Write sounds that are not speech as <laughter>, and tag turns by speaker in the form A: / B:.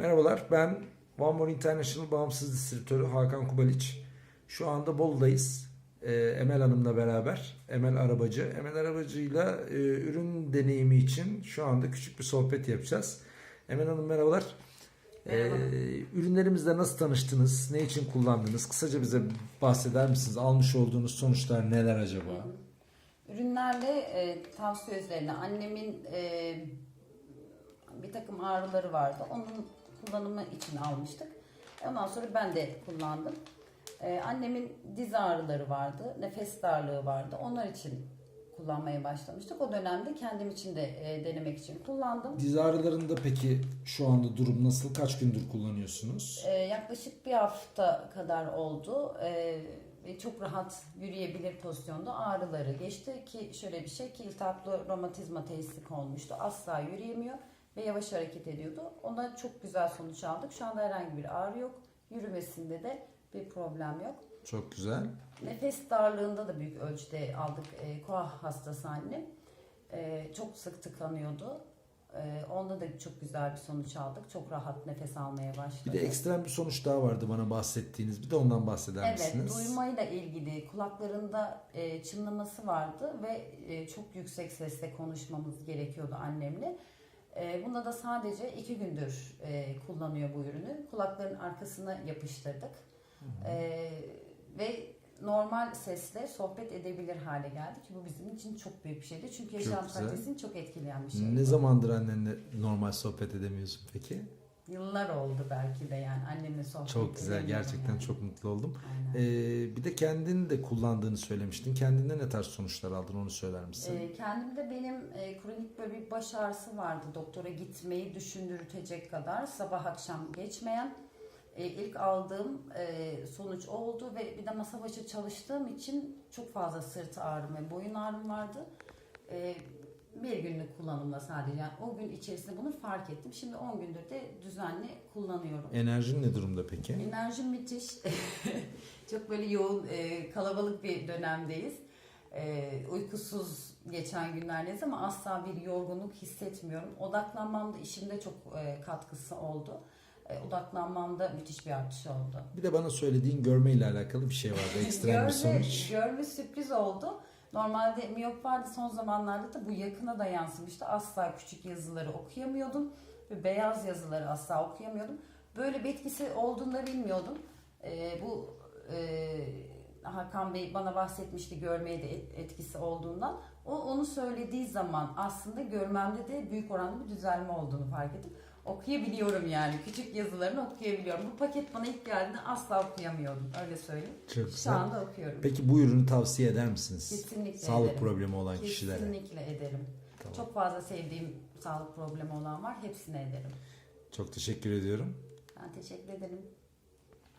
A: Merhabalar, ben One More International bağımsız distribütörü Hakan Kubaliç. Şu anda Bolu'dayız. Ee, Emel Hanım'la beraber. Emel Arabacı. Emel Arabacı'yla e, ürün deneyimi için şu anda küçük bir sohbet yapacağız. Emel Hanım merhabalar.
B: Merhaba.
A: Ee, ürünlerimizle nasıl tanıştınız? Ne için kullandınız? Kısaca bize bahseder misiniz? Almış olduğunuz sonuçlar neler acaba?
B: Ürünlerle e, tavsiye üzerine annemin e, bir takım ağrıları vardı. Onun kullanımı için almıştık. Ondan sonra ben de kullandım. E, annemin diz ağrıları vardı, nefes darlığı vardı. Onlar için kullanmaya başlamıştık. O dönemde kendim için de e, denemek için kullandım.
A: Diz ağrılarında peki şu anda durum nasıl? Kaç gündür kullanıyorsunuz?
B: E, yaklaşık bir hafta kadar oldu. E, ve çok rahat yürüyebilir pozisyonda ağrıları geçti ki şöyle bir şey ki iltihaplı romatizma teşhisi olmuştu. Asla yürüyemiyor ve yavaş hareket ediyordu. Ona çok güzel sonuç aldık. Şu anda herhangi bir ağrı yok. Yürümesinde de bir problem yok.
A: Çok güzel.
B: Nefes darlığında da büyük ölçüde aldık. E, koah hastası annem. E, çok sık tıkanıyordu. E, onda da çok güzel bir sonuç aldık. Çok rahat nefes almaya başladı.
A: Bir de ekstrem bir sonuç daha vardı bana bahsettiğiniz. Bir de ondan bahseder
B: Evet,
A: misiniz?
B: duymayla ilgili kulaklarında e, çınlaması vardı ve e, çok yüksek sesle konuşmamız gerekiyordu annemle. E, bunda da sadece iki gündür e, kullanıyor bu ürünü. Kulakların arkasına yapıştırdık. E, ve normal sesle sohbet edebilir hale geldi ki bu bizim için çok büyük bir şeydi. Çünkü yaşam kalitesini çok etkileyen bir şey.
A: Ne zamandır annenle normal sohbet edemiyorsun peki?
B: Yıllar oldu belki de yani annemle sohbet
A: Çok güzel. Gerçekten
B: yani.
A: çok mutlu oldum.
B: Aynen.
A: Ee, bir de kendini de kullandığını söylemiştin. Kendinde ne tarz sonuçlar aldın onu söyler misin?
B: Ee, kendimde benim e, kronik böyle bir baş ağrısı vardı. Doktora gitmeyi düşündürtecek kadar sabah akşam geçmeyen. E, ilk aldığım e, sonuç oldu ve bir de masa başı çalıştığım için çok fazla sırt ağrım ve boyun ağrım vardı. E, bir günlük kullanımla sadece yani o gün içerisinde bunu fark ettim. Şimdi 10 gündür de düzenli kullanıyorum.
A: Enerjin ne durumda peki?
B: Enerjim müthiş. <laughs> Çok böyle yoğun, e, kalabalık bir dönemdeyiz. E, uykusuz geçen günlerdeyiz ama asla bir yorgunluk hissetmiyorum. Odaklanmamda işimde çok e, katkısı oldu. E, odaklanmamda müthiş bir artış oldu.
A: Bir de bana söylediğin görmeyle alakalı bir şey vardı. Ekstrem bir
B: görme,
A: sonuç.
B: görme sürpriz oldu. Normalde miyop vardı son zamanlarda da bu yakına da yansımıştı. Asla küçük yazıları okuyamıyordum ve beyaz yazıları asla okuyamıyordum. Böyle bir etkisi olduğunu da bilmiyordum. Ee, bu e, Hakan Bey bana bahsetmişti görmeye de et- etkisi olduğundan. O onu söylediği zaman aslında görmemde de büyük oranda bir düzelme olduğunu fark ettim. Okuyabiliyorum yani. Küçük yazılarını okuyabiliyorum. Bu paket bana ilk geldiğinde asla okuyamıyordum. Öyle söyleyeyim.
A: Çok
B: Şu
A: güzel.
B: anda okuyorum.
A: Peki bu ürünü tavsiye eder misiniz?
B: Kesinlikle
A: Sağlık
B: ederim.
A: problemi olan kişilere.
B: Kesinlikle ederim.
A: Tamam.
B: Çok fazla sevdiğim sağlık problemi olan var. Hepsine ederim.
A: Çok teşekkür ediyorum.
B: Ben teşekkür ederim.